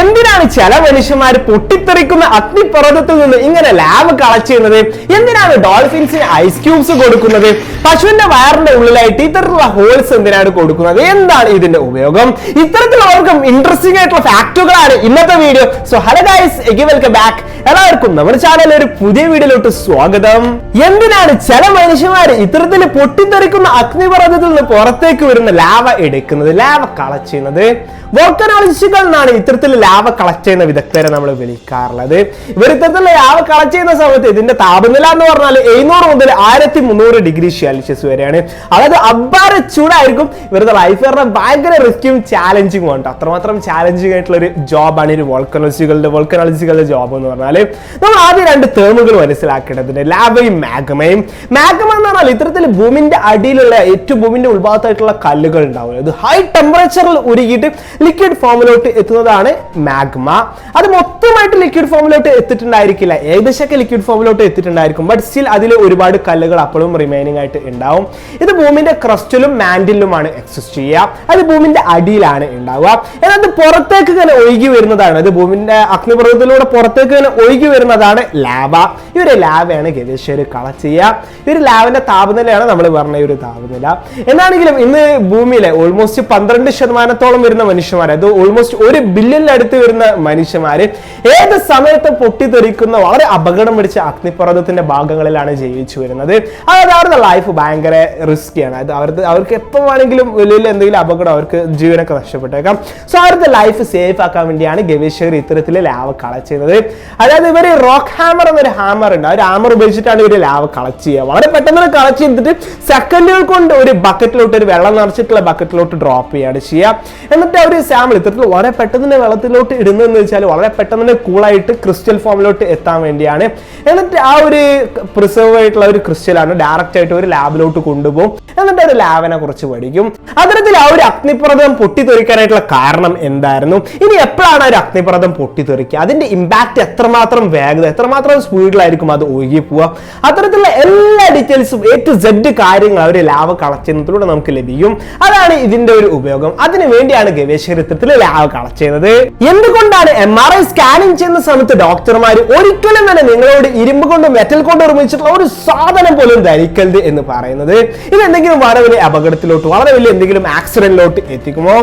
എന്തിനാണ് ചില മനുഷ്യന്മാർ പൊട്ടിത്തെറിക്കുന്ന അഗ്നിപർവതത്തിൽ നിന്ന് ഇങ്ങനെ ലാബ് കളക്ട് ചെയ്യുന്നത്? എന്തിനാണ് ഡോൾഫിൻസിന് ഐസ് ക്യൂബ്സ് കൊടുക്കുന്നത്? പശുവിന്റെ വയറിന്റെ ഉള്ളിലായിട്ട് ഇത്തരത്തിലുള്ള ഹോൾസ് എന്തിനാണ് കൊടുക്കുന്നത്? എന്താണ് ഇതിന്റെ ഉപയോഗം? ഇത്തരത്തിലുള്ളവർക്കും ഇൻട്രസ്റ്റിംഗ് ആയിട്ടുള്ള ഫാക്ടുകളാണ് ഇന്നത്തെ video so hello guys welcome back എല്ലാവർക്കും നമ്മുടെ ചാനലിൽ ഒരു പുതിയ വീഡിയോയിലോട്ട് സ്വാഗതം. എന്തിനാണ് ചില മനുഷ്യന്മാർ ഇത്തരത്തിൽ പൊട്ടിത്തെറിക്കുന്ന അഗ്നിപർവതത്തിൽ നിന്ന് പുറത്തേക്ക് വരുന്ന ലാവ എടുക്കുന്നത്? ലാവ കളക്ട് ചെയ്യുന്നത്? വോൾക്കനോളജിസ്റ്റുകൾ എന്നാണ് ഇത്തരത്തിൽ ലാവ കളക്ട് ചെയ്യുന്ന വിദഗ്ധരെ നമ്മൾ വിളിക്കാറുള്ളത്. ഇവർ ഇത്തരത്തിൽ ലാവ കളക്ട് ചെയ്യുന്ന സമയത്ത് ഇതിന്റെ താപനില എന്ന് പറഞ്ഞാൽ എഴുന്നൂറ് മുതൽ ആയിരത്തി മുന്നൂറ് ഡിഗ്രി സെൽഷ്യസ് വരെയാണ്. അതായത് അബ്ബാര ചൂടായിരിക്കും ഇവരുടെ ലൈഫ് പറഞ്ഞാൽ ഭയങ്കര റിസ്ക്കും ചാലഞ്ചിങ്ങും ഉണ്ട് അത്രമാത്രം ചാലഞ്ചിങ് ആയിട്ടുള്ള ഒരു ജോബാണ് ഒരു വോൾക്കനോളജികളുടെ വോൾക്കനോളജികളുടെ ജോബ് എന്ന് പറഞ്ഞാൽ നമ്മൾ ആദ്യം രണ്ട് തേമുകൾ മനസ്സിലാക്കേണ്ടതുണ്ട്. ലാവയും മാഗമയും. മാഗമ എന്ന് പറഞ്ഞാൽ ഇത്തരത്തിൽ ഭൂമിന്റെ അടിയിലുള്ള ഏറ്റവും ഭൂമിന്റെ ഉത്ഭാഗത്തായിട്ടുള്ള കല്ലുകൾ ഉണ്ടാവും അത് ഹൈ ടെമ്പറേച്ചറിൽ ഉരുകിയിട്ട് ലിക്വിഡ് ഫോമിലോട്ട് എത്തുന്നതാണ് മാഗ്മ അത് മൊത്തമായിട്ട് ലിക്വിഡ് ഫോമിലോട്ട് എത്തിയിട്ടുണ്ടായിരിക്കില്ല. ഏകദേശമൊക്കെ ലിക്വിഡ് ഫോമിലോട്ട് എത്തിയിട്ടുണ്ടായിരിക്കും. ബട്ട് സ്റ്റിൽ അതിൽ ഒരുപാട് കല്ലുകൾ അപ്പോഴും റിമൈനിങ് ആയിട്ട് ഉണ്ടാവും. ഇത് ഭൂമിന്റെ ക്രസ്റ്റിലും മാൻഡിലുമാണ് എക്സിസ്റ്റ് ചെയ്യുക. അത് ഭൂമിന്റെ അടിയിലാണ് ഉണ്ടാവുക. എന്നാൽ അത് പുറത്തേക്ക് ഇങ്ങനെ ഒഴുകി വരുന്നതാണ്. അത് ഭൂമിന്റെ അഗ്നിപർവതത്തിലൂടെ പുറത്തേക്ക് ഇങ്ങനെ ഒഴുകി വരുന്നതാണ് ലാവ ഈ ഒരു ലാവയാണ് ഗവേഷകർ കളക്ട് ചെയ്യുക. ഈ ഒരു താപനിലയാണ് നമ്മൾ പറഞ്ഞ ഒരു താപനില. എന്നാണെങ്കിലും ഇന്ന് ഭൂമിയിലെ ഓൾമോസ്റ്റ് പന്ത്രണ്ട് ശതമാനത്തോളം വരുന്ന മനുഷ്യന്മാർ അത് ഓൾമോസ്റ്റ് ഒരു ബില്യണിനടുത്ത് വരുന്ന മനുഷ്യന്മാര് ഏത് സമയത്ത് പൊട്ടിത്തെറിക്കുന്ന വളരെ അപകടം പിടിച്ച അഗ്നിപർവതത്തിന്റെ ഭാഗങ്ങളിലാണ് ജീവിച്ചു വരുന്നത്. അതായത് അവരുടെ ലൈഫ് ഭയങ്കര റിസ്കിയാണ് അത് അവർക്ക് അവർക്ക് എപ്പോൾ വേണമെങ്കിലും വലിയ വലിയ എന്തെങ്കിലും അപകടം അവർക്ക് ജീവനൊക്കെ നഷ്ടപ്പെട്ടേക്കാം. സോ അവരുടെ ലൈഫ് സേഫ് ആക്കാൻ വേണ്ടിയാണ് ഗവേഷകർ ഇത്തരത്തിൽ ലാവ് കളക്ട് ചെയ്യുന്നത് അതായത് ഇവർ റോക്ക് ഹാമർ എന്നൊരു ഹാമർ ഉണ്ട്. ആ ഒരു ഹാമർ ഉപയോഗിച്ചിട്ടാണ് ഇവർ ലാവ് കളക്ട് ചെയ്യുക. വളരെ പെട്ടെന്ന് കളക്ട് ചെയ്തിട്ട് സെക്കൻഡുകൾ കൊണ്ട് ഒരു ബക്കറ്റിലോട്ട് ഒരു വെള്ളം നിറച്ചിട്ടുള്ള ബക്കറ്റിലോട്ട് ഡ്രോപ്പ് ചെയ്യാണ് ചെയ്യുക. എന്നിട്ട് അവർ സാമ്പിൾ ഇത്തരത്തിൽ വളരെ പെട്ടെന്ന് തന്നെ വെള്ളത്തിലോട്ട് ഇടുന്നതെന്ന് വെച്ചാൽ വളരെ പെട്ടെന്ന് തന്നെ കൂളായിട്ട് ക്രിസ്റ്റൽ ഫോമിലോട്ട് എത്താൻ വേണ്ടിയാണ്. എന്നിട്ട് ആ ഒരു പ്രിസർവ് ആയിട്ടുള്ള ഒരു ക്രിസ്റ്റൽ ആണ് ഡയറക്റ്റ് ആയിട്ട് ഒരു ലാബിലോട്ട് കൊണ്ടുപോകും. എന്നിട്ട് ഒരു ലാബിനെ കുറിച്ച് പഠിക്കും. അത്തരത്തിൽ ആ ഒരു അഗ്നിപ്രദം പൊട്ടിത്തെറിക്കാനായിട്ടുള്ള കാരണം എന്തായിരുന്നു? ഇനി എപ്പോഴാണ് ഒരു അഗ്നിപ്രദം പൊട്ടിത്തെറിക്കുക? അതിന്റെ ഇമ്പാക്ട് എത്രമാത്രം വേഗത എത്രമാത്രം സ്പീഡിലായിരിക്കും അത് ഒഴുകി പോവുക? അത്തരത്തിലുള്ള എല്ലാ ഡീറ്റെയിൽസും എ ടു സെഡ് കാര്യങ്ങൾ അവർ ലാവ് കളക്ട് ചെയ്യുന്നതിലൂടെ നമുക്ക് ലഭിക്കും. അതാണ് ഇതിന്റെ ഒരു ഉപയോഗം. അതിനു വേണ്ടിയാണ് ഗവേഷകർ ഇത്തരത്തിൽ ലാവ് കളക്ട് ചെയ്യുന്നത് എന്തുകൊണ്ടാണ് എം ആർ ഐ സ്കാനിങ് ചെയ്യുന്ന സമയത്ത് ഡോക്ടർമാർ ഒരിക്കലും തന്നെ നിങ്ങളോട് ഇരുമ്പ് കൊണ്ട് മെറ്റൽ കൊണ്ട് നിർമ്മിച്ചിട്ടുള്ള ഒരു സാധനം പോലും ധരിക്കരുത് എന്ന് പറയുന്നത്? ഇത് എന്തെങ്കിലും വളരെ വലിയ അപകടത്തിലോട്ട് വളരെ വലിയ എന്തെങ്കിലും ആക്സിഡന്റിലോട്ട് എത്തിക്കുമോ?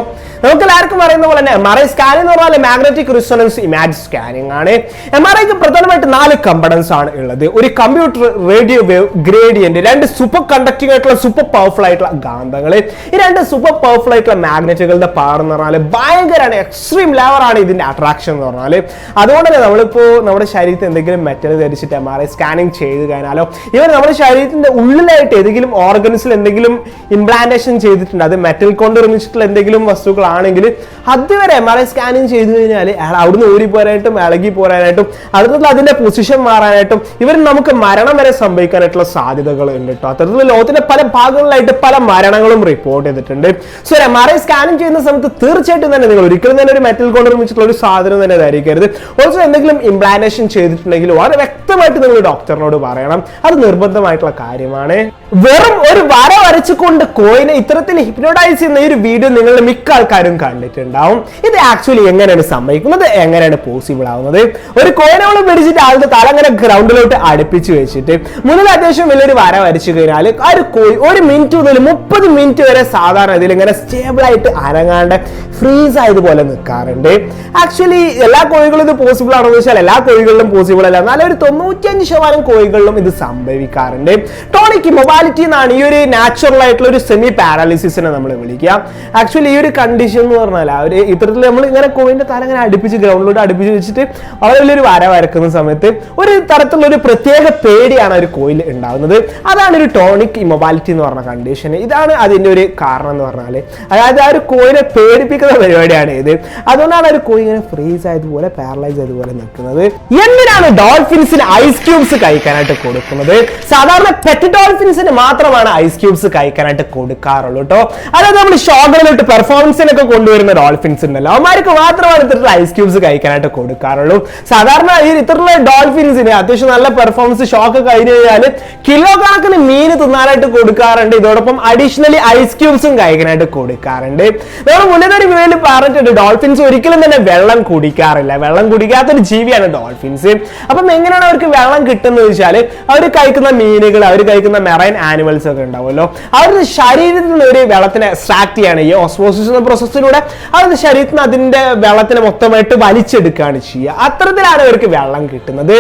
നമുക്ക് എല്ലാവർക്കും പറയുന്ന പോലെ തന്നെ എം ആർ ഐ സ്കാനിംഗ് എന്ന് പറഞ്ഞാൽ മാഗ്നറ്റിക് റിസൊണൻസ് ഇമാജ് സ്കാനിംഗ് ആണ്. എം ആർ ഐക്ക് പ്രധാനമായിട്ട് നാല് കമ്പണൻസ് ആണ് ഉള്ളത്. ഒരു കമ്പ്യൂട്ടർ റേഡിയോ വേവ് ഗ്രേഡിയന്റ് രണ്ട് സൂപ്പർ കണ്ടക്ടിംഗ് ആയിട്ടുള്ള സൂപ്പർ പവർഫുൾ ആയിട്ടുള്ള ഗാന്ധങ്ങൾ ഈ രണ്ട് സൂപ്പർ പവർഫുൾ ആയിട്ടുള്ള മാഗ്നറ്റുകളുടെ എന്ന് പറഞ്ഞാൽ ഭയങ്കരമാണ് എക്സ്ട്രീം ലെവർ ആണ് ഇതിന്റെ അട്രാക്ഷൻ എന്ന് പറഞ്ഞാൽ അതുകൊണ്ട് തന്നെ നമ്മളിപ്പോൾ നമ്മുടെ ശരീരത്തിൽ എന്തെങ്കിലും മെറ്റൽ ധരിച്ചിട്ട് എം ആർ ഐ സ്കാനിങ് ചെയ്ത് കഴിഞ്ഞാലോ ഇവർ നമ്മുടെ ശരീരത്തിന്റെ ഉള്ളിലായിട്ട് ഏതെങ്കിലും ഓർഗൻസിൽ എന്തെങ്കിലും ഇംപ്ലാന്റേഷൻ ചെയ്തിട്ടുണ്ട് അത് മെറ്റൽ കൊണ്ട് നിർമ്മിച്ചിട്ടുള്ള എന്തെങ്കിലും വസ്തുക്കളാണെങ്കിൽ അതുവരെ എം ആർ ഐ സ്കാനിങ് ചെയ്ത് കഴിഞ്ഞാൽ അയാൾ അവിടുന്ന് ഊരി പോരാനായിട്ടും ഇളകി പോരാനായിട്ടും അടുത്തത് അതിന്റെ പൊസിഷൻ മാറാനായിട്ടും ഇവർ നമുക്ക് മരണം വരെ സംഭവിക്കാനായിട്ടുള്ള സാധ്യതകൾ ഉണ്ട് കേട്ടോ അത്തരത്തിൽ ലോകത്തിന്റെ പല ഭാഗങ്ങളിലായിട്ട് പല മരണങ്ങളും റിപ്പോർട്ട് ചെയ്തിട്ടുണ്ട്. So M R I scanning ചെയ്യുന്ന സമയത്ത് തീർച്ചയായിട്ടും തന്നെ നിങ്ങൾ ഒരിക്കലും തന്നെ ഒരു മെറ്റൽ കോളർ വെച്ചിട്ടുള്ള ഒരു സാധനം തന്നെ ധരിക്കരുത്. ഓൾസോ എന്തെങ്കിലും ഇംപ്ലാന്റേഷൻ ചെയ്തിട്ടുണ്ടെങ്കിൽ വളരെ വ്യക്തമായിട്ട് നിങ്ങൾ ഡോക്ടറിനോട് പറയണം. അത് നിർബന്ധമായിട്ടുള്ള കാര്യമാണ്. വെറും ഒരു വര വരച്ചുകൊണ്ട് കോയിനെ ഇത്തരത്തിൽ ഹിപ്നോട്ടൈസ് ചെയ്യുന്ന ഒരു വീഡിയോ നിങ്ങൾ മിക്ക ആൾക്കാരും കണ്ടിട്ടുണ്ടാവും. ഇത് ആക്ച്വലി എങ്ങനെയാണ് സംഭവിക്കുന്നത്? എങ്ങനെയാണ് പോസിബിൾ ആവുന്നത്? ഒരു കോയിനെ നമ്മൾ പിടിച്ചിട്ട് ആളുടെ തല അങ്ങനെ ഗ്രൗണ്ടിലോട്ട് അടുപ്പിച്ച് വെച്ചിട്ട് മുന്നിൽ അത്യാവശ്യം വലിയൊരു വര വരച്ചു കഴിഞ്ഞാൽ ആ ഒരു കോയി ഒരു മിനിറ്റ് മുതൽ മുപ്പത് മിനിറ്റ് വരെ സാധാരണ ഇതിൽ ഇങ്ങനെ സ്റ്റേബിളായിട്ട് അനങ്ങാണ്ട് ഫ്രീസ് ആയതുപോലെ നിൽക്കാറുണ്ട് ആക്ച്വലി എല്ലാ കോഴികളും ഇത് പോസിബിൾ ആണെന്ന് വെച്ചാൽ എല്ലാ കോഴികളിലും പോസിബിൾ അല്ല. എന്നാലും ഒരു തൊണ്ണൂറ്റിയഞ്ച് ശതമാനം കോഴികളിലും ഇത് സംഭവിക്കാറുണ്ട്. ടോണിക് മൊബാലിറ്റി എന്നാണ് ഈ ഒരു നാച്ചുറൽ ആയിട്ടുള്ള ഒരു സെമി പാരാലിസിസിനെ നമ്മൾ വിളിക്കുക. ആക്ച്വലി ഈ ഒരു കണ്ടീഷൻ എന്ന് പറഞ്ഞാൽ ആ ഒരു ഇത്തരത്തിൽ നമ്മൾ ഇങ്ങനെ കോവിന്റെ തല ഇങ്ങനെ അടുപ്പിച്ച് ഗ്രൗണ്ടിലോട്ട് അടുപ്പിച്ച് വെച്ചിട്ട് വളരെ വലിയൊരു വര വരക്കുന്ന സമയത്ത് ഒരു തരത്തിലുള്ള ഒരു പ്രത്യേക പേടിയാണ് ഒരു കോയിൽ ഉണ്ടാകുന്നത് അതാണ് ഒരു ടോണിക് ഇമൊബാലിറ്റി എന്ന് പറഞ്ഞ കണ്ടീഷൻ ഇതാണ് അതിന്റെ ഒരു കാരണം എന്ന് പറഞ്ഞാൽ അതായത് ആ ഒരു കോയിനെ പേടിപ്പിക്കുന്ന പരിപാടിയാണ് ഇത്. അതുകൊണ്ടാണ് ഒരു കോയി ഇങ്ങനെ ഫ്രീസ് ആയതുപോലെ പാരലൈസ് ആയതുപോലെ നിൽക്കുന്നത്. എന്തിനാണ് ഡോൾഫിൻസിന് ഐസ് ക്യൂബ്സ് കഴിക്കാനായിട്ട് കൊടുക്കുന്നത്? സാധാരണ പെറ്റ് ഡോൾഫിൻസിന് അതിന് മാത്രമാണ് ഐസ് ക്യൂബ്സ് കഴിക്കാനായിട്ട് കൊടുക്കാറുള്ളൂ കേട്ടോ അതായത് നമ്മൾ ഷോകളിലോട്ട് പെർഫോമൻസിനൊക്കെ കൊണ്ടുവരുന്ന ഡോൾഫിൻസ് ഉണ്ടല്ലോ. അവന്മാർക്ക് മാത്രമാണ് ഇത്തരത്തിലുള്ള ഐസ് ക്യൂബ്സ് കഴിക്കാനായിട്ട് കൊടുക്കാറുള്ളൂ. സാധാരണ ഈ ഇത്തരത്തിലുള്ള ഡോൾഫിൻസിന് അത്യാവശ്യം നല്ല പെർഫോമൻസ് ഷോക്ക് കഴിഞ്ഞു കഴിഞ്ഞാൽ കിലോ കണക്കിന് മീൻ തിന്നാനായിട്ട് കൊടുക്കാറുണ്ട്. ഇതോടൊപ്പം അഡീഷണലി ഐസ് ക്യൂബ്സും കഴിക്കാനായിട്ട് കൊടുക്കാറുണ്ട്. നമ്മൾ മുന്നേ ഒരു വീട്ടിൽ പറഞ്ഞിട്ടുണ്ട് ഡോൾഫിൻസ് ഒരിക്കലും തന്നെ വെള്ളം കുടിക്കാറില്ല. വെള്ളം കുടിക്കാത്തൊരു ജീവിയാണ് ഡോൾഫിൻസ് അപ്പം എങ്ങനെയാണ് അവർക്ക് വെള്ളം കിട്ടുന്നത് വെച്ചാൽ അവർ കഴിക്കുന്ന മീനുകൾ അവർ കഴിക്കുന്ന മെറൈൻ ആനിമൽസ് ഒക്കെ ഉണ്ടാവുമല്ലോ. അവരുടെ ശരീരത്തിലുള്ള ഒരു വെള്ളത്തിനെ എക്സ്ട്രാക്ട് ചെയ്യാണ് ഈ ഓസ്മോസിസ് എന്ന പ്രോസസ്സിലൂടെ അവരുടെ ശരീരത്തിൽ നിന്ന് അതിന്റെ വെള്ളത്തിനെ മൊത്തമായിട്ട് വലിച്ചെടുക്കുകയാണ് ചെയ്യുക. അത്തരത്തിലാണ് ഇവർക്ക് വെള്ളം കിട്ടുന്നത്.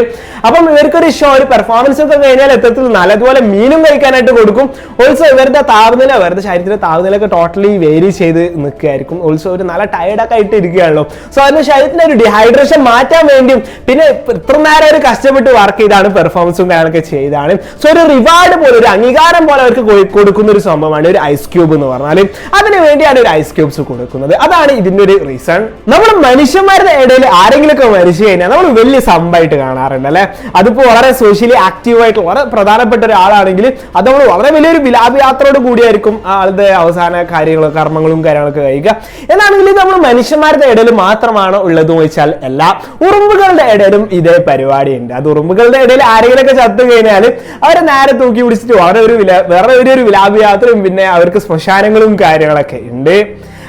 അപ്പം ഇവർക്കൊരു ഷോ ഒരു പെർഫോമൻസ് ഒക്കെ കഴിഞ്ഞാൽ എത്തത്തിൽ നല്ലതുപോലെ മീനും കഴിക്കാനായിട്ട് കൊടുക്കും. ഓൾസോ ഇവരുടെ താപനില ഇവരുടെ ശരീരത്തിലെ താപനില ഒക്കെ ടോട്ടലി വേരി ചെയ്ത് നിൽക്കുകയായിരിക്കും. ഓൾസോ ഒരു നല്ല ടയർഡൊക്കെ ആയിട്ട് ഇരിക്കുകയാണല്ലോ. സോ അതിന്റെ ശരീരത്തിന് ഒരു ഡിഹൈഡ്രേഷൻ മാറ്റാൻ വേണ്ടിയും പിന്നെ ഇത്ര നേരം ഒരു കഷ്ടപ്പെട്ട് വർക്ക് ചെയ്താണ് പെർഫോമൻസും കാര്യങ്ങളൊക്കെ ചെയ്താണ്. സോ ഒരു റിവാർഡ് പോലെ ഒരു അംഗീകാരം പോലെ അവർക്ക് കൊടുക്കുന്ന ഒരു സംഭവമാണ് ഒരു ഐസ് ക്യൂബ് എന്ന് പറഞ്ഞാൽ അതിന് വേണ്ടിയാണ് ഒരു ഐസ് ക്യൂബ്സ് കൊടുക്കുന്നത്. അതാണ് ഇതിന്റെ ഒരു റീസൺ നമ്മൾ മനുഷ്യന്മാരുടെ ഇടയിൽ ആരെങ്കിലുമൊക്കെ മരിച്ചു കഴിഞ്ഞാൽ നമ്മൾ വലിയ സംഭവമായിട്ട് കാണാറുണ്ട് അല്ലെ? അതിപ്പോ വളരെ സോഷ്യലി ആക്റ്റീവ് ആയിട്ട് വളരെ പ്രധാനപ്പെട്ട ഒരാളാണെങ്കിൽ അത് നമ്മൾ വളരെ വലിയൊരു വിലാപയാത്രയോട് കൂടിയായിരിക്കും ആളുടെ അവസാന കാര്യങ്ങളും കർമ്മങ്ങളും കാര്യങ്ങളൊക്കെ കഴിക്കുക എന്നാണെങ്കിൽ നമ്മൾ മനുഷ്യന്മാരുടെ ഇടയിൽ മാത്രമാണ് ഉള്ളത് വെച്ചാൽ എല്ലാ ഉറുമ്പുകളുടെ ഇടയിലും ഇതേ പരിപാടി ഉണ്ട് അത് ഉറുമ്പുകളുടെ ഇടയിൽ ആരെങ്കിലുമൊക്കെ ചത്തു കഴിഞ്ഞാൽ അവരെ നേരെ തൂക്കി പിടിച്ചിട്ട് വളരെ ഒരു വില വേറെ ഒരു വിലാപയാത്രയും പിന്നെ അവർക്ക് ശ്മശാനങ്ങളും കാര്യങ്ങളൊക്കെ ഉണ്ട്.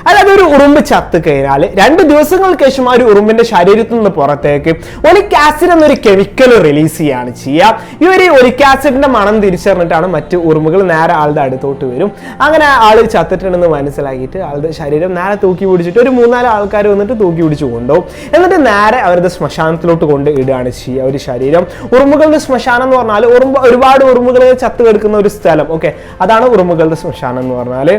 അല്ലാതെ ഒരു ഉറുമ്പ് ചത്ത് കഴിഞ്ഞാൽ രണ്ട് ദിവസങ്ങൾക്ക് ശേഷം ആ ഒരു ഉറുമ്പിന്റെ ശരീരത്തിൽ നിന്ന് പുറത്തേക്ക് ഒലിക് ആസിഡ് എന്നൊരു കെമിക്കൽ റിലീസ് ചെയ്യാണ് ചെയ്യുക. ഈ ഒരു ഒലിക് ആസിഡിന്റെ മണം തിരിച്ചറിഞ്ഞിട്ടാണ് മറ്റ് ഉറുമ്പുകൾ നേരെ ആളുടെ അടുത്തോട്ട് വരും. അങ്ങനെ ആൾ ചത്തിട്ടുണ്ടെന്ന് മനസ്സിലാക്കിയിട്ട് ആളുടെ ശരീരം നേരെ തൂക്കി പിടിച്ചിട്ട് ഒരു മൂന്നാൽ ആൾക്കാർ വന്നിട്ട് തൂക്കി പിടിച്ചു കൊണ്ടുപോകും. എന്നിട്ട് നേരെ അവരുടെ ശ്മശാനത്തിലോട്ട് കൊണ്ട് ഇടുകയാണ് ചെയ്യുക ഒരു ശരീരം. ഉറുമ്പുകളുടെ ശ്മശാനം എന്ന് പറഞ്ഞാൽ ഉറുമ്പ് ഒരുപാട് ഉറുമ്പുകൾ ചത്ത് കിടക്കുന്ന ഒരു സ്ഥലം. ഓക്കെ അതാണ് ഉറുമ്പുകളുടെ ശ്മശാനം എന്ന് പറഞ്ഞാൽ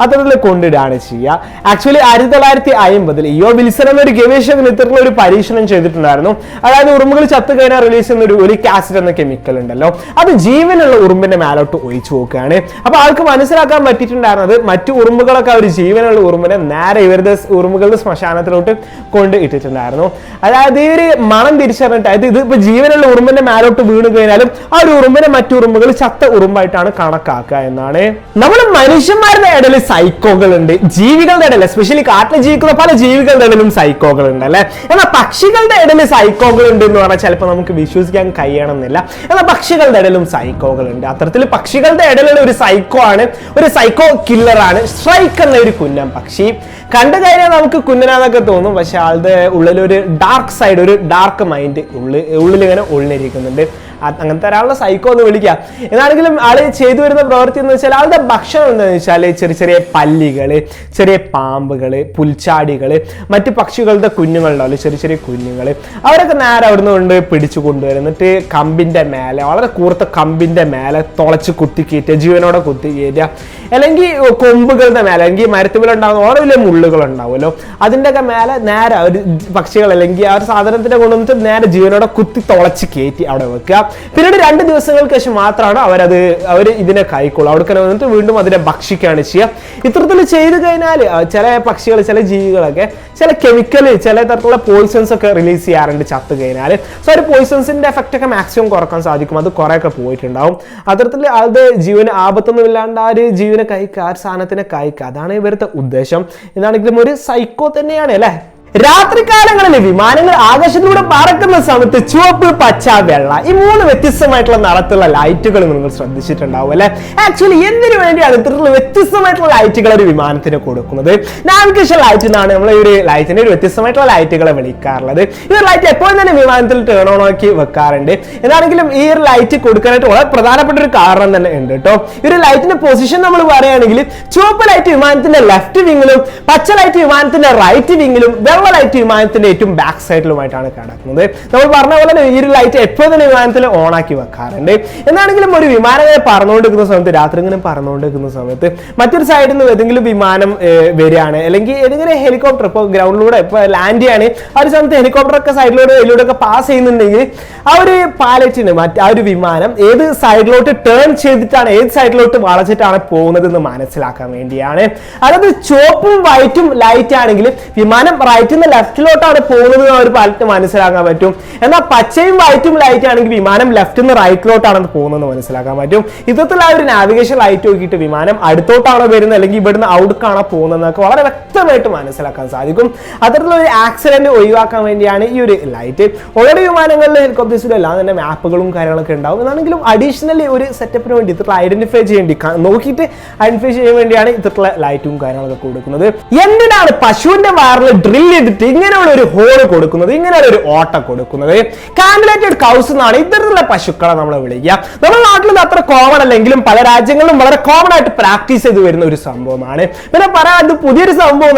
അത്തരത്തിൽ കൊണ്ടിടാണ് ചെയ്യുക. ആക്ച്വലി ആയിരത്തി തൊള്ളായിരത്തി അമ്പതിൽ ഇയോ വിൽസൺ എന്നൊരു ഗവേഷകൻ ഇത്തരത്തിലുള്ള ഒരു പരീക്ഷണം ചെയ്തിട്ടുണ്ടായിരുന്നു. അതായത് ഉറുമ്പുകൾ ചത്തു കഴിഞ്ഞാൽ റിലീസ് ചെയ്യുന്ന ഒരു ഒരു കാസിഡ് എന്ന കെമിക്കൽ ഉണ്ടല്ലോ. അത് ജീവനുള്ള ഉറുമ്പിന്റെ മേലോട്ട് ഒഴിച്ചു നോക്കുകയാണ്. അപ്പൊ ആൾക്ക് മനസ്സിലാക്കാൻ പറ്റിയിട്ടുണ്ടായിരുന്നത് മറ്റു ഉറുമ്പുകളൊക്കെ ഒരു ജീവനുള്ള ഉറുമ്പിനെ നേരെ ഇവരുടെ ഉറുമ്പുകളുടെ ശ്മശാനത്തിലോട്ട് കൊണ്ട് ഇട്ടിട്ടുണ്ടായിരുന്നു അതായത് ഈ ഒരു മണം തിരിച്ചറിഞ്ഞിട്ട് അതായത് ഇത് ഇപ്പൊ ജീവനുള്ള ഉറുമ്പിന്റെ മേലോട്ട് വീണ് കഴിഞ്ഞാലും ആ ഒരു ഉറുമ്പിനെ മറ്റു ഉറുമ്പുകൾ ചത്ത ഉറുമ്പായിട്ടാണ് കണക്കാക്കുക എന്നാണ്. നമ്മൾ മനുഷ്യന്മാരുടെ ഇടയിൽ സൈക്കോകൾ ഉണ്ട് ജീവികളുടെ ഇടയിൽ എസ്പെഷ്യലി കാട്ടിൽ ജീവിക്കുന്ന പല ജീവികളുടെ ഇടയിലും സൈക്കോകൾ ഉണ്ട് അല്ലെ? എന്നാൽ പക്ഷികളുടെ ഇടയിൽ സൈക്കോകൾ ഉണ്ട് എന്ന് പറഞ്ഞാൽ ചിലപ്പോൾ നമുക്ക് വിശ്വസിക്കാൻ കഴിയണമെന്നില്ല. എന്നാൽ പക്ഷികളുടെ ഇടയിലും സൈക്കോകൾ ഉണ്ട് അത്തരത്തിൽ പക്ഷികളുടെ ഇടയിലുള്ള ഒരു സൈക്കോ ആണ് ഒരു സൈക്കോ കില്ലറാണ് സ്ട്രൈക്ക് എന്ന ഒരു കുന്നം പക്ഷി. കണ്ടു കഴിഞ്ഞാൽ നമുക്ക് കുന്നനാന്നൊക്കെ തോന്നും പക്ഷെ ആളുടെ ഉള്ളിലൊരു ഡാർക്ക് സൈഡ് ഒരു ഡാർക്ക് മൈൻഡ് ഉള്ളിൽ ഉള്ളിലിങ്ങനെ ഒളിഞ്ഞിരിക്കുന്നുണ്ട് അങ്ങനത്തെ ഒരാളുടെ സൈക്കോ എന്ന് വിളിക്കാം. എന്നാണെങ്കിലും ആൾ ചെയ്തു വരുന്ന പ്രവൃത്തി എന്ന് വെച്ചാൽ ആളുടെ ഭക്ഷണം എന്താണെന്ന് വെച്ചാൽ ചെറിയ ചെറിയ പല്ലികൾ ചെറിയ പാമ്പുകൾ പുൽച്ചാടികൾ മറ്റ് പക്ഷികളുടെ കുഞ്ഞുങ്ങളുണ്ടാവില്ല ചെറിയ ചെറിയ കുഞ്ഞുങ്ങൾ അവരൊക്കെ നേരെ അവിടുന്ന് കൊണ്ട് പിടിച്ചു കൊണ്ടുവരും. എന്നിട്ട് കമ്പിന്റെ മേലെ വളരെ കൂർത്ത കമ്പിന്റെ മേലെ തുളച്ച് കുത്തി കയറ്റുക ജീവനോടെ കുത്തി കയറ്റുക അല്ലെങ്കിൽ കൊമ്പുകളുടെ മേലെ അല്ലെങ്കിൽ മരത്തുമ്പിലുണ്ടാകുന്ന ഓരോ വലിയ മുള്ളുകൾ ഉണ്ടാവുമല്ലോ. അതിന്റെ ഒക്കെ മേലെ നേരെ ഒരു പക്ഷികൾ അല്ലെങ്കിൽ ആ ഒരു സാധനത്തിന്റെ കൊണ്ടുവന്നിട്ട് നേരെ ജീവനോടെ കുത്തി തുളച്ച് കയറ്റി അവിടെ വെക്കുക. പിന്നീട് രണ്ട് ദിവസങ്ങൾക്ക് ശേഷം മാത്രമാണ് അവരത് അവർ ഇതിനെ കൈക്കൊള്ളും അവിടെ വന്നിട്ട് വീണ്ടും അതിനെ ഭക്ഷിക്കുകയാണ് ചെയ്യുക ഇത്തരത്തിൽ ചെയ്തു കഴിഞ്ഞാൽ ചില പക്ഷികൾ ചില ജീവികളൊക്കെ ചില കെമിക്കൽ ചില തരത്തിലുള്ള പോയിസൺസ് ഒക്കെ റിലീസ് ചെയ്യാറുണ്ട് ചത്തു കഴിഞ്ഞാൽ സോ ഒരു പോയിസൺസിന്റെ എഫക്റ്റ് ഒക്കെ മാക്സിമം കുറയ്ക്കാൻ സാധിക്കും. അത് കുറേയൊക്കെ പോയിട്ടുണ്ടാവും. അത്തരത്തിൽ അത് ജീവന് ആപത്തൊന്നും ഇല്ലാണ്ട് ആ ഒരു ജീവനെ കഴിക്കുക ആ സാധനത്തിനെ കഴിക്കുക. അതാണ് ഇവരുടെ ഉദ്ദേശം. എന്നാണെങ്കിലും ഒരു സൈക്കോ തന്നെയാണ് അല്ലേ? രാത്രികാലങ്ങളിൽ വിമാനങ്ങൾ ആകാശത്തിലൂടെ പറക്കുന്ന സമയത്ത് ചുവപ്പ് പച്ച വെള്ള ഈ മൂന്ന് വ്യത്യസ്തമായിട്ടുള്ള നിറത്തുള്ള ലൈറ്റുകൾ നിങ്ങൾ ശ്രദ്ധിച്ചിട്ടുണ്ടാവും അല്ലെ? ആക്ച്വലി എന്തിനു വേണ്ടിയാണ് ഇത്തരത്തിലുള്ള വ്യത്യസ്തമായിട്ടുള്ള ലൈറ്റുകൾ ഒരു വിമാനത്തിന് കൊടുക്കുന്നത്? നാവിഗേഷൻ ലൈറ്റ് എന്നാണ് നമ്മൾ ഈ ഒരു ലൈറ്റിന്റെ ഒരു വ്യത്യസ്തമായിട്ടുള്ള ലൈറ്റുകളെ വിളിക്കാറുള്ളത്. ഈ ഒരു ലൈറ്റ് എപ്പോഴും തന്നെ വിമാനത്തിൽ ടേൺ ഓൺ ആക്കി വെക്കാറുണ്ട്. എന്നാണെങ്കിലും ഈ ഒരു ലൈറ്റ് കൊടുക്കാനായിട്ട് വളരെ പ്രധാനപ്പെട്ട ഒരു കാരണം തന്നെ ഉണ്ട് കേട്ടോ ഈ ഒരു ലൈറ്റിന്റെ പൊസിഷൻ നമ്മൾ പറയുകയാണെങ്കിൽ ചുവപ്പ് ലൈറ്റ് വിമാനത്തിന്റെ ലെഫ്റ്റ് വിങ്ങിലും പച്ച ലൈറ്റ് വിമാനത്തിന്റെ റൈറ്റ് വിങ്ങിലും വെള്ള ലൈറ്റ് വിമാനത്തിന്റെ ഏറ്റവും ബാക്ക് സൈഡിലുമായിട്ടാണ് കിടക്കുന്നത്. നമ്മൾ പറഞ്ഞ പോലെ തന്നെ ഈ ഒരു ലൈറ്റ് എപ്പോഴും തന്നെ വിമാനത്തിൽ ഓൺ ആക്കി വെക്കാറുണ്ട്. എന്നാണെങ്കിലും ഒരു വിമാനം ഇങ്ങനെ പറന്നുകൊണ്ടിരിക്കുന്ന സമയത്ത് രാത്രി ഇങ്ങനെ പറന്നുകൊണ്ടിരിക്കുന്ന സമയത്ത് മറ്റൊരു സൈഡിൽ നിന്ന് ഏതെങ്കിലും വിമാനം വരികയാണ്. അല്ലെങ്കിൽ ഏതെങ്കിലും ഹെലികോപ്റ്റർ ഇപ്പോൾ ഗ്രൗണ്ടിലൂടെ ഇപ്പോൾ ലാൻഡ് ചെയ്യാണ്. ആ ഒരു സമയത്ത് ഹെലികോപ്റ്റർ ഒക്കെ സൈഡിലൂടെ ഇതിലൂടെ ഒക്കെ പാസ് ചെയ്യുന്നുണ്ടെങ്കിൽ ആ ഒരു പാലറ്റിന് മറ്റ് ആ ഒരു വിമാനം ഏത് സൈഡിലോട്ട് ടേൺ ചെയ്തിട്ടാണ് ഏത് സൈഡിലോട്ട് വളച്ചിട്ടാണ് പോകുന്നത് എന്ന് മനസ്സിലാക്കാൻ വേണ്ടിയാണ്. അതായത് ചുവപ്പും വൈറ്റും ലൈറ്റ് ആണെങ്കിൽ വിമാനം റൈറ്റ് റൈറ്റിൽ നിന്ന് ലെഫ്റ്റിലോട്ടാണ് പോകുന്നത് ഒരു പലറ്റ് മനസ്സിലാക്കാൻ പറ്റും. എന്നാൽ പച്ചയും വൈറ്റും ലൈറ്റ് ആണെങ്കിൽ വിമാനം ലെഫ്റ്റിൽ നിന്ന് റൈറ്റിലോട്ടാണ് പോകുന്നത് മനസ്സിലാക്കാൻ പറ്റും. ഇത്തരത്തിലുള്ള ഒരു നാവിഗേഷൻ ലൈറ്റ് നോക്കിയിട്ട് വിമാനം അടുത്തോട്ടാണോ വരുന്നത് അല്ലെങ്കിൽ ഇവിടുന്ന് ഔട്ട്ക്കാണോ പോകുന്നതെന്നൊക്കെ വളരെ വ്യക്തമായിട്ട് മനസ്സിലാക്കാൻ സാധിക്കും. അത്തരത്തിലുള്ള ഒരു ആക്സിഡന്റ് ഒഴിവാക്കാൻ വേണ്ടിയാണ് ഈ ഒരു ലൈറ്റ് ഓൾറെഡി വിമാനങ്ങളിൽ ഹെലികോപ്റ്റേഴ്സിലും എല്ലാം തന്നെ മാപ്പുകളും കാര്യങ്ങളൊക്കെ ഉണ്ടാവും. എന്നാണെങ്കിലും അഡീഷണലി ഒരു സെറ്റപ്പിന് വേണ്ടി ഇത്ര ഐഡന്റിഫൈ ചെയ്യേണ്ടി നോക്കിയിട്ട് ഐഡന്റിഫൈ ചെയ്യാൻ വേണ്ടിയാണ് ഇത്തരത്തിലുള്ള ലൈറ്റും കാര്യങ്ങളൊക്കെ കൊടുക്കുന്നത്. എന്തിനാണ് പശുവിന്റെ വയറിൽ ഡ്രിൽ ചെയ്തിട്ട് ഇങ്ങനെയുള്ള ഒരു ഹോൾ കൊടുക്കുന്നത് ഇങ്ങനെയുള്ള ഒരു ഓട്ട കൊടുക്കുന്നത്. കാൻഡിലേറ്റഡ് കൗസ് എന്നാണ് ഇത്തരത്തിലുള്ള പശുക്കളെ നമ്മൾ വിളിക്കുക. നമ്മുടെ നാട്ടിൽ അത്ര കോമൺ അല്ലെങ്കിലും പല രാജ്യങ്ങളിലും വളരെ കോമൺ ആയിട്ട് പ്രാക്ടീസ് ചെയ്ത് വരുന്ന ഒരു സംഭവമാണ്. പിന്നെ പറയാൻ അത് പുതിയൊരു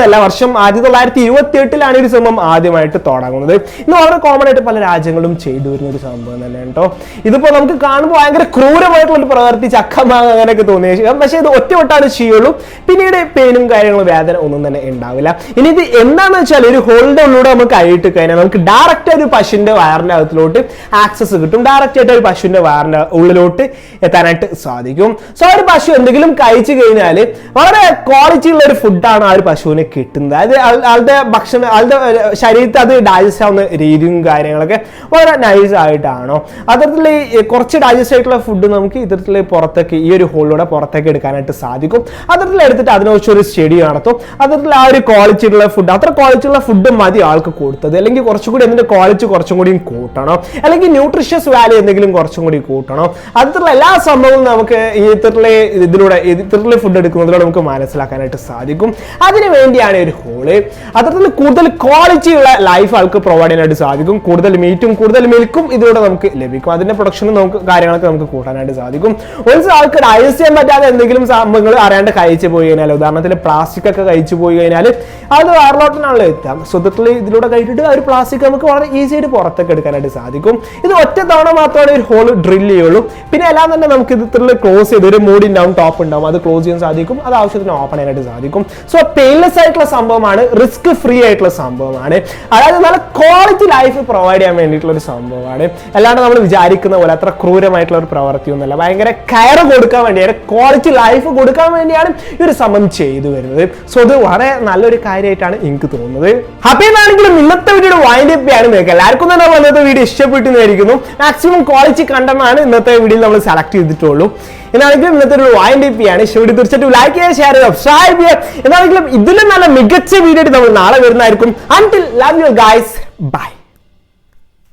അല്ല വർഷം ആയിരത്തി തൊള്ളായിരത്തി ഇരുപത്തി എട്ടിലാണ് ഒരു സംഭവം ആദ്യമായിട്ട് തുടങ്ങുന്നത്. ഇന്ന് വളരെ കോമൺ ആയിട്ട് പല രാജ്യങ്ങളും ചെയ്തു വരുന്ന ഒരു സംഭവം തന്നെ കേട്ടോ. ഇതിപ്പോ നമുക്ക് കാണുമ്പോൾ ഭയങ്കര ക്രൂരമായിട്ടുള്ള ഒരു പ്രവൃത്തി ചക്കമാങ്ങ അങ്ങനെയൊക്കെ തോന്നിയ പക്ഷേ ഇത് ഒറ്റ ഒട്ടാണ് ചെയ്യുള്ളൂ. പിന്നീട് പെയിനും കാര്യങ്ങളും വേദന ഒന്നും തന്നെ ഉണ്ടാവില്ല. ഇനി ഇത് എന്താണെന്ന് വെച്ചാൽ ഒരു ഹോളിന്റെ ഉള്ളിലൂടെ നമുക്ക് അഴിയിട്ട് കഴിഞ്ഞാൽ നമുക്ക് ഡയറക്റ്റ് ഒരു പശുവിന്റെ വയറിന്റെ അകത്തിലോട്ട് ആക്സസ് കിട്ടും. ഡയറക്റ്റ് ആയിട്ട് ഒരു പശുവിന്റെ വയറിന്റെ ഉള്ളിലോട്ട് എത്താനായിട്ട് സാധിക്കും. സോ ഒരു പശു എന്തെങ്കിലും കഴിച്ചു കഴിഞ്ഞാൽ വളരെ ക്വാളിറ്റി ഉള്ള ഒരു ഫുഡാണ് ആ ഒരു പശുവിന് കിട്ടുന്നത്. ആൾ- ആളുടെ ഭക്ഷണം ആളുടെ ശരീരത്തിൽ അത് ഡൈജസ്റ്റ് ആവുന്ന രീതിയും കാര്യങ്ങളൊക്കെ വളരെ നൈസ് ആയിട്ടാണോ? അത്തരത്തിൽ കുറച്ച് ഡൈജസ്റ്റ് ആയിട്ടുള്ള ഫുഡ് നമുക്ക് ഇത്തരത്തിൽ പുറത്തേക്ക് ഈ ഒരു ഹോളിലൂടെ പുറത്തേക്ക് എടുക്കാനായിട്ട് സാധിക്കും. അത്തരത്തിൽ എടുത്തിട്ട് അതിനെക്കുറിച്ച് ഒരു സ്റ്റഡി നടത്തും. അത്തരത്തിൽ ആ ഒരു ക്വാളിറ്റി ഉള്ള ഫുഡ് അത്ര ക്വാളിറ്റി ഉള്ള ഫുഡ് മതി ആൾക്ക് കൊടുത്തത്. അല്ലെങ്കിൽ കുറച്ചും കൂടി അതിന്റെ ക്വാളിറ്റി കുറച്ചും കൂടി കൂട്ടണം. അല്ലെങ്കിൽ ന്യൂട്രീഷ്യസ് വാല്യൂ എന്തെങ്കിലും കുറച്ചും കൂടി കൂട്ടണം. അത്തരത്തിലുള്ള എല്ലാ സംഭവവും നമുക്ക് ഇത്തരത്തിലെ ഇതിലൂടെ ഇത്തരത്തിലെ ഫുഡ് എടുക്കുന്നതിലൂടെ നമുക്ക് മനസ്സിലാക്കാനായിട്ട് സാധിക്കും. അതിനു വേണ്ടിയാണ് ഒരു ഹോൾ അത്തരത്തിൽ കൂടുതൽ ക്വാളിറ്റിയുള്ള ലൈഫ് ആൾക്ക് പ്രൊവൈഡ് ചെയ്യാനായിട്ട് സാധിക്കും. കൂടുതൽ മീറ്റും കൂടുതൽ മിൽക്കും ഇതിലൂടെ നമുക്ക് ലഭിക്കും. അതിന്റെ പ്രൊഡക്ഷനും നമുക്ക് കാര്യങ്ങളൊക്കെ നമുക്ക് കൂട്ടാനായിട്ട് സാധിക്കും. ഒരു ആൾക്ക് ഡയജസ്റ്റ് ചെയ്യാൻ പറ്റാതെ എന്തെങ്കിലും സംഭവങ്ങൾ അറിയാണ്ട് കഴിച്ചു പോയി കഴിഞ്ഞാൽ ഉദാഹരണത്തിന് പ്ലാസ്റ്റിക് ഒക്കെ കഴിച്ചു പോയി കഴിഞ്ഞാൽ അത് വയറിലോട്ടിനാണല്ലോ എത്താം സ്വതത്തിൽ ഇതിലൂടെ കഴിഞ്ഞിട്ട് ആ ഒരു പ്ലാസ്റ്റിക് നമുക്ക് വളരെ ഈസി ആയിട്ട് പുറത്തേക്ക് എടുക്കാനായിട്ട് സാധിക്കും. ഇത് ഒറ്റ തവണ മാത്രമാണ് ഒരു ഹോൾ ഡ്രിൽ ചെയ്യുള്ളൂ. പിന്നെ എല്ലാം തന്നെ നമുക്ക് ഇതിൽ ക്ലോസ് ചെയ്ത് ഒരു മൂടി ഉണ്ടാവും ടോപ്പ് ഉണ്ടാവും. അത് ക്ലോസ് ചെയ്യാൻ സാധിക്കും. അത് ആവശ്യത്തിന് ഓപ്പൺ ചെയ്യാനായിട്ട് സാധിക്കും. സോ പെയിൻലെസ് ആയിട്ടുള്ള സംഭവമാണ് റിസ്ക് ഫ്രീ ആയിട്ടുള്ള സംഭവമാണ്. അതായത് നല്ല ക്വാളിറ്റി ലൈഫ് പ്രൊവൈഡ് ചെയ്യാൻ വേണ്ടിയിട്ടുള്ള ഒരു സംഭവമാണ്. അല്ലാണ്ട് നമ്മൾ വിചാരിക്കുന്ന പോലെ അത്ര ക്രൂരമായിട്ടുള്ള ഒരു പ്രവൃത്തിയൊന്നുമല്ല ഭയങ്കര കയർ കൊടുക്കാൻ വേണ്ടിയാണ് ക്വാളിറ്റി ലൈഫ് കൊടുക്കാൻ വേണ്ടിയാണ് ഈ ഒരു സംഭവം ചെയ്തു വരുന്നത്. സോ ഇത് വളരെ നല്ലൊരു കാര്യമായിട്ടാണ് എനിക്ക് തോന്നുന്നത്. ഹാപ്പി എന്നാണെങ്കിലും ഇന്നത്തെ വീഡിയോ വൈൻഡ് അപ്പ് ആണ് നിങ്ങൾക്ക് എല്ലാവർക്കും തന്നെ ഇന്നത്തെ വീഡിയോ ഇഷ്ടപ്പെട്ടു എന്നായിരിക്കുന്നു മാക്സിമം ക്വാളിറ്റി കണ്ടെന്നാണ് ഇന്നത്തെ വീഡിയോ നമ്മൾ സെലക്ട് ചെയ്തിട്ടുള്ളൂ. എന്നാണെങ്കിലും ഇന്നത്തെ ഒരു വൈൻഡ് അപ്പ് ആണ് ഇഷ്ടപ്പെട്ട് തീർച്ചയായിട്ടും ലൈക്ക് ചെയ്യുക ഷെയർ ചെയ്യുക സബ്സ്ക്രൈബ് ചെയ്യുക. എന്നാണെങ്കിലും ഇതിലും നല്ല മികച്ച വീഡിയോ നമ്മൾ നാളെ വരുന്നതായിരിക്കും. Until love you guys bye